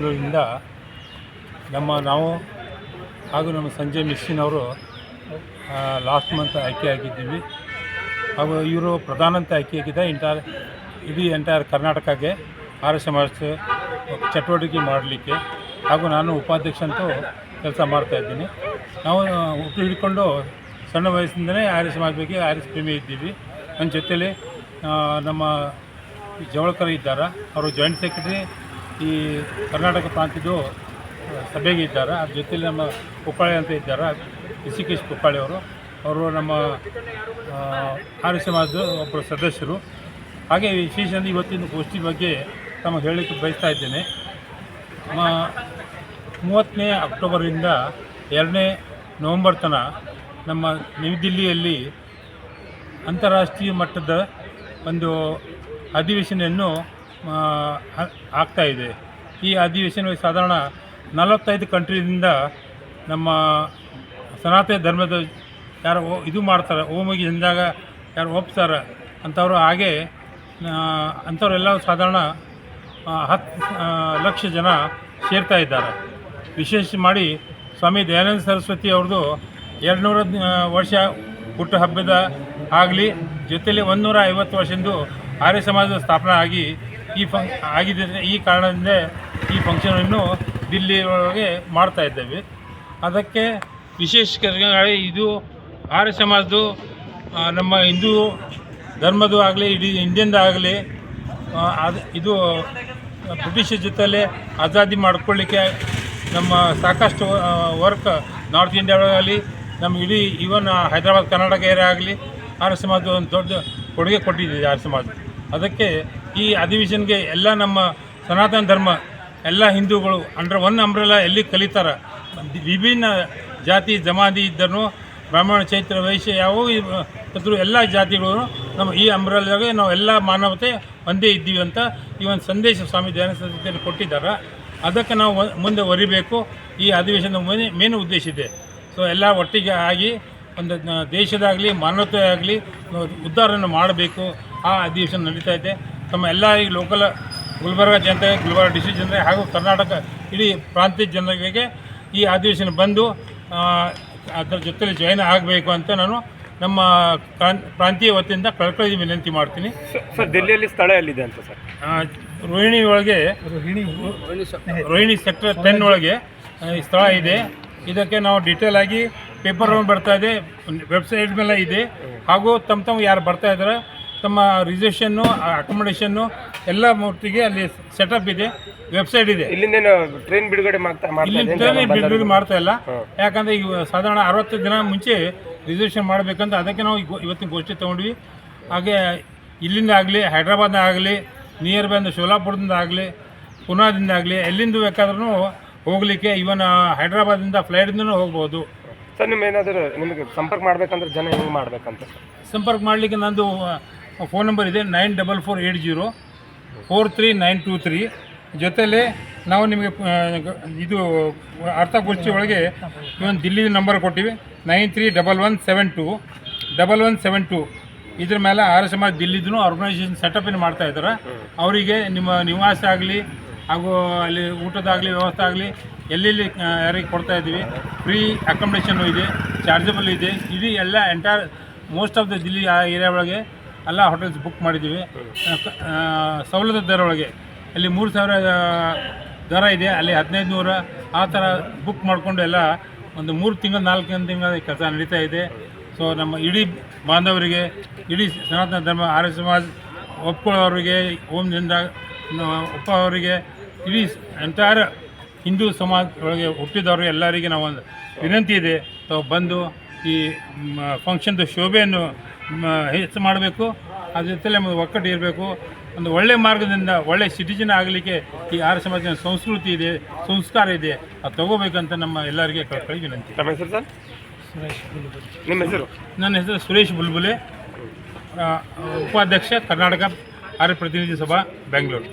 ಬೆಂಗಳೂರಿನಿಂದ ನಮ್ಮ ನಾವು ಹಾಗೂ ನಮ್ಮ ಸಂಜಯ್ ಮಿಶ್ರಿನ್ ಅವರು ಲಾಸ್ಟ್ ಮಂತ್ ಆಯ್ಕೆ ಆಗಿದ್ದೀವಿ. ಹಾಗೂ ಇವರು ಪ್ರಧಾನ ಅಂತ ಆಯ್ಕೆ ಆಗಿದೆ ಇಂಟರ್ ಇಡೀ ಎಂಟೈರ್ ಕರ್ನಾಟಕಕ್ಕೆ ಆರ್ ಎಸ್ ಎಸ್ ಚಟುವಟಿಕೆ ಮಾಡಲಿಕ್ಕೆ ಹಾಗೂ ನಾನು ಉಪಾಧ್ಯಕ್ಷ ಅಂತೂ ಕೆಲಸ ಮಾಡ್ತಾಯಿದ್ದೀನಿ ನಾವು ಹುಟ್ಟು ಹಿಡ್ಕೊಂಡು ಸಣ್ಣ ವಯಸ್ಸಿಂದಲೇ ಆರ್ ಎಸ್ ಬಗ್ಗೆ ಆರ್ ಎಸ್ ಪ್ರೇಮಿ ಇದ್ದೀವಿ. ನನ್ನ ಜೊತೆಯಲ್ಲಿ ನಮ್ಮ ಜವಳಕರ್ ಇದ್ದಾರೆ, ಅವರು ಜಾಯಿಂಟ್ ಸೆಕ್ರೆಟರಿ ಈ ಕರ್ನಾಟಕ ಪ್ರಾಂತ್ಯದ್ದು ಸಭೆಗೆ ಇದ್ದಾರೆ. ಅದ್ರ ಜೊತೆಲಿ ನಮ್ಮ ಕುಪ್ಪಾಳೆ ಅಂತ ಇದ್ದಾರೆ. ಋಷಿಕೇಶ್ ಕುಪ್ಪಾಳೆ ಅವರು. ಅವರು ನಮ್ಮ ಆರ್ಯ ಸಮಾಜದ ಒಬ್ಬರು ಸದಸ್ಯರು. ಹಾಗೆ ವಿಶೇಷ ಇವತ್ತಿನ ಗೋಷ್ಠಿ ಬಗ್ಗೆ ತಮಗೆ ಹೇಳಲಿಕ್ಕೆ ಬಯಸ್ತಾ ಇದ್ದೇನೆ. ಮೂವತ್ತನೇ ಅಕ್ಟೋಬರಿಂದ ಎರಡನೇ ನವಂಬರ್ ತನಕ ನಮ್ಮ ನ್ಯೂ ದಿಲ್ಲಿಯಲ್ಲಿ ಅಂತಾರಾಷ್ಟ್ರೀಯ ಮಟ್ಟದ ಒಂದು ಅಧಿವೇಶನವನ್ನು ಆ, ಆ- ಆಗ್ತಾ ಇದೆ. ಈ ಅಧಿವೇಶನವು ಸಾಧಾರಣ ನಲವತ್ತೈದು ಕಂಟ್ರಿಯಿಂದ ನಮ್ಮ ಸನಾತನ ಧರ್ಮದ ಯಾರು ಇದು ಮಾಡ್ತಾರೆ ಓಮಿಗೆ ಎಂದಾಗ ಯಾರು ಒಪ್ತಾರೆ ಅಂಥವ್ರು ಹಾಗೆ ಅಂಥವರೆಲ್ಲ ಸಾಧಾರಣ ಹತ್ತು ಲಕ್ಷ ಜನ ಸೇರ್ತಾ ಇದ್ದಾರೆ. ವಿಶೇಷ ಮಾಡಿ ಸ್ವಾಮಿ ದಯಾನಂದ ಸರಸ್ವತಿ ಅವ್ರದ್ದು ಎರಡುನೂರ ವರ್ಷ ಹುಟ್ಟುಹಬ್ಬದ ಆಗಲಿ ಜೊತೇಲಿ ಒಂದು ನೂರ ಐವತ್ತು ವರ್ಷದ್ದು ಆರ್ಯ ಸಮಾಜದ ಸ್ಥಾಪನೆ ಆಗಿ ಈ ಫಂಕ್ ಆಗಿದೆ ಈ ಕಾರಣದಿಂದ ಈ ಫಂಕ್ಷನನ್ನು ದಿಲ್ಲಿ ಒಳಗೆ ಮಾಡ್ತಾ ಇದ್ದೇವೆ. ಅದಕ್ಕೆ ವಿಶೇಷವಾಗಿ ಇದು ಆರ್ಯ ಸಮಾಜದ್ದು ನಮ್ಮ ಹಿಂದೂ ಧರ್ಮದ್ದು ಆಗಲಿ, ಇಡೀ ಇಂಡಿಯನ್ದು ಆಗಲಿ ಅದು ಇದು ಬ್ರಿಟಿಷ್ ಜೊತೆಯಲ್ಲೇ ಆಜಾದಿ ಮಾಡ್ಕೊಳ್ಳಿಕ್ಕೆ ನಮ್ಮ ಸಾಕಷ್ಟು ವರ್ಕ್ ನಾರ್ತ್ ಇಂಡಿಯಾದಲ್ಲಿ ನಮ್ಮ ಇಡೀ ಈವನ್ ಹೈದರಾಬಾದ್, ಕರ್ನಾಟಕ ಏರಿಯಾ ಆಗಲಿ, ಆರ್ಯ ಸಮಾಜದ ಒಂದು ದೊಡ್ಡ ಕೊಡುಗೆ ಕೊಟ್ಟಿದ್ದೀವಿ ಆರ್ಯ ಸಮಾಜ. ಅದಕ್ಕೆ ಈ ಅಧಿವೇಶನ್ಗೆ ಎಲ್ಲ ನಮ್ಮ ಸನಾತನ ಧರ್ಮ, ಎಲ್ಲ ಹಿಂದೂಗಳು ಅಂಡರ್ ಒನ್ ಅಂಬ್ರೆಲ್ಲ ಎಲ್ಲಿ ಕಲಿತಾರೆ? ವಿಭಿನ್ನ ಜಾತಿ ಜಮಾತಿ ಇದ್ದರೂ ಬ್ರಾಹ್ಮಣ, ಚೈತ್ರ, ವೈಶ್ಯ, ಯಾವ ಎಲ್ಲ ಜಾತಿಗಳು ನಮ್ಮ ಈ ಅಂಬ್ರೆಲ್ಲಾಗೆ ನಾವು ಎಲ್ಲ ಮಾನವತೆ ಒಂದೇ ಇದ್ದೀವಿ ಅಂತ ಈ ಒಂದು ಸಂದೇಶ ಸ್ವಾಮಿ ದಯಾನಂದ ಕೊಟ್ಟಿದ್ದಾರೆ. ಅದಕ್ಕೆ ನಾವು ಮುಂದೆ ಒರಿಬೇಕು ಈ ಅಧಿವೇಶನದ ಮೇನ್ ಮೇನ್ ಉದ್ದೇಶ ಇದೆ. ಸೊ ಎಲ್ಲ ಒಟ್ಟಿಗೆ ಆಗಿ ಒಂದು, ದೇಶದಾಗಲಿ ಮಾನವತೆ ಆಗಲಿ ಉದ್ಧಾರವನ್ನು ಮಾಡಬೇಕು. ಆ ಅಧಿವೇಶನ ನಡೀತಾ ಇದೆ. ತಮ್ಮ ಎಲ್ಲ ಈ ಲೋಕಲ್ ಗುಲ್ಬರ್ಗ ಜನತೆ ಗುಲ್ಬರ್ಗ ಡಿಸ್ಟ್ರಿಕ್ ಜನತೆ ಹಾಗೂ ಕರ್ನಾಟಕ ಇಡೀ ಪ್ರಾಂತ್ಯ ಜನರಿಗೆ ಈ ಅಧಿವೇಶನ ಬಂದು ಅದರ ಜೊತೆಲಿ ಜಾಯ್ನ್ ಆಗಬೇಕು ಅಂತ ನಾನು ನಮ್ಮ ಪ್ರಾಂತೀಯ ವತಿಯಿಂದ ಕಳ್ಕಳಿ ವಿನಂತಿ ಮಾಡ್ತೀನಿ. ಸರ್ ದಿಲ್ಲಿಯಲ್ಲಿ ಸ್ಥಳ ಎಲ್ಲಿದೆ ಅಂತ ಸರ್? ರೋಹಿಣಿ ಒಳಗೆ ರೋಹಿಣಿ. ರೋಹಿಣಿ ಸೆಕ್ಟರ್ ಟೆನ್ ಒಳಗೆ ಈ ಸ್ಥಳ ಇದೆ. ಇದಕ್ಕೆ ನಾವು ಡೀಟೇಲ್ ಆಗಿ ಪೇಪರ್ ಬರ್ತಾ ಇದೆ ವೆಬ್ಸೈಟ್ ಮೇಲೆ ಇದೆ. ಹಾಗೂ ತಮ್ಮ ತಮ್ಮ ಯಾರು ಬರ್ತಾ ಇದ್ದಾರೆ ತಮ್ಮ ರಿಸರ್ವೇಷನ್ನು ಅಕೊಮಡೇಷನ್ನು ಎಲ್ಲ ಮೂರ್ತಿಗೆ ಅಲ್ಲಿ ಸೆಟಪ್ ಇದೆ ವೆಬ್ಸೈಟ್ ಇದೆ. ಇಲ್ಲಿಂದೇನು ಟ್ರೈನ್ ಬಿಡುಗಡೆ ಮಾಡ್ತಾ ಮಾಡ್ತಾ ಇಲ್ಲಿ ಇದೆ ಟ್ರೈನ್ ಬಿಡುಗಡೆ ಮಾಡ್ತಾ ಇಲ್ಲ. ಯಾಕಂದ್ರೆ ಈಗ ಸಾಧಾರಣ ಅರವತ್ತು ದಿನ ಮುಂಚೆ ರಿಸರ್ವೇಷನ್ ಮಾಡಬೇಕಂತ ಅದಕ್ಕೆ ನಾವು ಈಗ ಇವತ್ತಿನ ಗೋಷ್ಠಿ ತೊಗೊಂಡ್ವಿ. ಹಾಗೆ ಇಲ್ಲಿಂದ ಆಗಲಿ ಹೈದ್ರಾಬಾದ್ನ ಆಗಲಿ ನಿಯರ್ ಬೈ ಅಂದ್ರೆ ಶೋಲಾಪುರದಿಂದ ಆಗಲಿ ಪುನಾದಿಂದ ಆಗಲಿ ಎಲ್ಲಿಂದ ಬೇಕಾದ್ರೂ ಹೋಗಲಿಕ್ಕೆ ಇವನ್ ಹೈದ್ರಾಬಾದಿಂದ ಫ್ಲೈಟಿಂದನೂ ಹೋಗ್ಬೋದು. ಸರ್ ನಿಮ್ಮ ಏನಾದರೂ ನಿಮಗೆ ಸಂಪರ್ಕ ಮಾಡಬೇಕಂದ್ರೆ ಜನ ಹೆಂಗೆ ಮಾಡ್ಬೇಕಂತ? ಸಂಪರ್ಕ ಮಾಡಲಿಕ್ಕೆ ನಂದು ಫೋನ್ ನಂಬರ್ ಇದೆ nine double four eight zero four three nine two three. ಜೊತೆಯಲ್ಲಿ ನಾವು ನಿಮಗೆ ಇದು ಅರ್ಥಗೋಷ್ಠಿ ಒಳಗೆ ಇವೊಂದು ದಿಲ್ಲಿ ನಂಬರ್ ಕೊಟ್ಟಿವಿ. Nine three double one seven two, double one seven two. ಇದ್ರ ಮೇಲೆ ಆರ್ ಎಸ್ ಸಮಾಜ ದಿಲ್ಲಿದ್ದು ಆರ್ಗನೈಸೇಷನ್ ಸೆಟಪ್ ಏನು ಮಾಡ್ತಾ ಇದ್ದಾರೆ. ಅವರಿಗೆ ನಿಮ್ಮ ನಿವಾಸ ಆಗಲಿ, ಹಾಗೂ ಅಲ್ಲಿ ಊಟದಾಗಲಿ ವ್ಯವಸ್ಥೆ ಆಗಲಿ ಎಲ್ಲೆಲ್ಲಿ ಯಾರಿಗೆ ಕೊಡ್ತಾ ಇದ್ದೀವಿ ಫ್ರೀ ಅಕಾಮಿಡೇಷನ್ನು ಇದೆ ಚಾರ್ಜಬಲ್ ಇದೆ. ಇದು ಎಲ್ಲ entire most of the Delhi area ಒಳಗೆ ಎಲ್ಲ ಹೋಟೆಲ್ಸ್ ಬುಕ್ ಮಾಡಿದ್ದೀವಿ. ಸವಲತ್ತು ದರ ಒಳಗೆ ಅಲ್ಲಿ ಮೂರು ಸಾವಿರ ದರ ಇದೆ. ಅಲ್ಲಿ ಹದಿನೈದು ನೂರ ಆ ಥರ ಬುಕ್ ಮಾಡಿಕೊಂಡು ಎಲ್ಲ ಒಂದು ಮೂರು ತಿಂಗಳು ನಾಲ್ಕು ತಿಂಗಳ ಕೆಲಸ ನಡೀತಾ ಇದೆ. ಸೊ ನಮ್ಮ ಇಡೀ ಬಾಂಧವರಿಗೆ ಇಡೀ ಸನಾತನ ಧರ್ಮ ಆರ್ಯ ಸಮಾಜ ಒಪ್ಕೊಳ್ಳೋರಿಗೆ ಒಪ್ಪ ಅವರಿಗೆ ಇಡೀ ಎಂಟೈರ್ ಹಿಂದೂ ಸಮಾಜ ಒಳಗೆ ಹುಟ್ಟಿದವರು ಎಲ್ಲರಿಗೆ ನಾವು ಒಂದು ವಿನಂತಿ ಇದೆ. ತಾವು ಬಂದು ಈ ಫಂಕ್ಷನ್ದು ಶೋಭೆಯನ್ನು ಹೆಚ್ಚು ಮಾಡಬೇಕು. ಅದ್ರ ಜೊತೆಲೆ ಒಂದು ಒಕ್ಕಟ್ಟು ಇರಬೇಕು. ಒಂದು ಒಳ್ಳೆಯ ಮಾರ್ಗದಿಂದ ಒಳ್ಳೆ ಸಿಟಿಜನ್ ಆಗಲಿಕ್ಕೆ ಈ ಆರ್ಯ ಸಮಾಜದ ಸಂಸ್ಕೃತಿ ಇದೆ ಸಂಸ್ಕಾರ ಇದೆ ಅದು ತಗೋಬೇಕಂತ ನಮ್ಮ ಎಲ್ಲರಿಗೆ ಕಳ್ಕೊಳ್ಳಿ ವಿನಂತಿ. ತಮ್ಮ ಹೆಸರು ಸರ್? ನಿಮ್ಮ ಹೆಸರು? ನನ್ನ ಹೆಸರು ಸುರೇಶ್ ಬುಲ್ಬುಲೆ. ಉಪಾಧ್ಯಕ್ಷ ಕರ್ನಾಟಕ ಆರ್ಯ ಪ್ರತಿನಿಧಿ ಸಭಾ ಬೆಂಗಳೂರು.